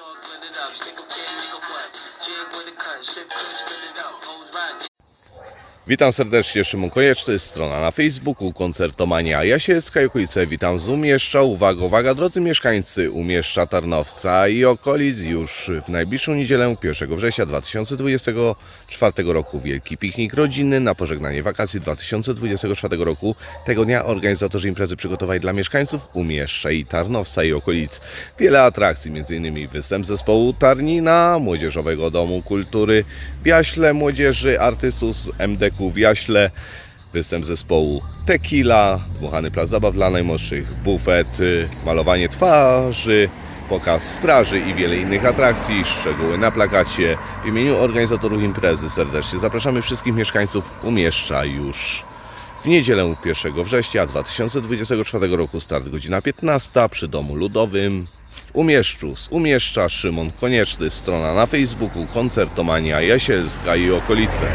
talk, let it up. Nigga, bitch, nigga, what? Witam serdecznie, Szymon Konieczny, strona na Facebooku, Koncertomania Jasielska i okolice. Witam z Umieszcza. Uwaga, uwaga, drodzy mieszkańcy Umieszcza, Tarnowca i okolic już w najbliższą niedzielę 1 września 2024 roku wielki piknik rodzinny na pożegnanie wakacji 2024 roku. Tego dnia organizatorzy imprezy przygotowali dla mieszkańców Umieszcza i Tarnowca i okolic. Wiele atrakcji, m.in. występ zespołu Tarnina, Młodzieżowego Domu Kultury w Jaśle, młodzieży, artystów z W Jaśle, występ zespołu Tequila, dmuchany plac zabaw dla najmłodszych, bufet, y, malowanie twarzy, pokaz straży i wiele innych atrakcji. Szczegóły na plakacie. W imieniu organizatorów imprezy serdecznie zapraszamy wszystkich mieszkańców Umieszcza już w niedzielę 1 września 2024 roku start godzina 15 przy Domu Ludowym w Umieszczu. Z Umieszcza Szymon Konieczny, strona na Facebooku Koncertomania Jasielska i okolice.